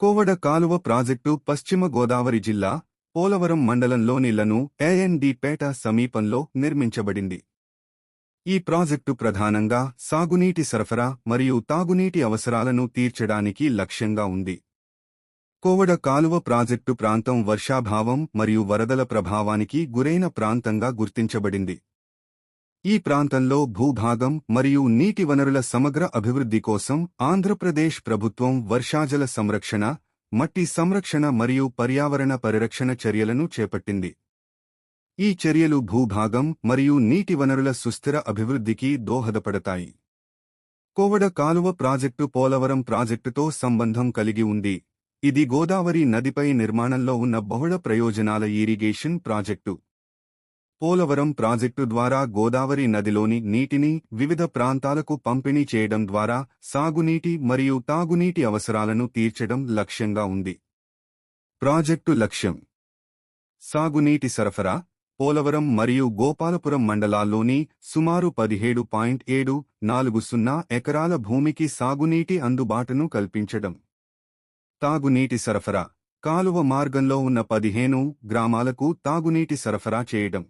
కోవడ కాలువ ప్రాజెక్టు పశ్చిమ గోదావరి జిల్లా పోలవరం మండలంలోని లను ఏఎన్డి సమీపంలో నిర్మించబడింది. ఈ ప్రాజెక్టు ప్రధానంగా సాగునీటి సరఫరా మరియు తాగునీటి అవసరాలను తీర్చడానికి లక్ష్యంగా ఉంది. కోవడ కాలువ ప్రాజెక్టు ప్రాంతం వర్షాభావం మరియు వరదల ప్రభావానికి గురైన ప్రాంతంగా గుర్తించబడింది. ఈ ప్రాంతంలో భూభాగం మరియు నీటి వనరుల సమగ్ర అభివృద్ధి కోసం ఆంధ్రప్రదేశ్ ప్రభుత్వం వర్షాజల సంరక్షణ మట్టి సంరక్షణ మరియు పర్యావరణ పరిరక్షణ చర్యలను చేపట్టింది. ఈ చర్యలు భూభాగం మరియు నీటి వనరుల సుస్థిర అభివృద్ధికి దోహదపడతాయి. కోవడ కాలువ ప్రాజెక్టు పోలవరం ప్రాజెక్టుతో సంబంధం కలిగి ఉంది. ఇది గోదావరి నదిపై నిర్మాణంలో ఉన్న బహుళ ప్రయోజనాల ఇరిగేషన్ ప్రాజెక్టు. పోలవరం ప్రాజెక్టు ద్వారా గోదావరి నదిలోని నీటిని వివిధ ప్రాంతాలకు పంపిణీ చేయడం ద్వారా సాగునీటి మరియు తాగునీటి అవసరాలను తీర్చడం లక్ష్యంగా ఉంది. ప్రాజెక్టు లక్ష్యం. సాగునీటి సరఫరా పోలవరం మరియు గోపాలపురం మండలాల్లోని సుమారు పదిహేడు పాయింట్ ఏడు నాలుగు సున్నా ఎకరాల భూమికి సాగునీటి అందుబాటును కల్పించడం. తాగునీటి సరఫరా కాలువ మార్గంలో ఉన్న పదిహేను గ్రామాలకు తాగునీటి సరఫరా చేయడం.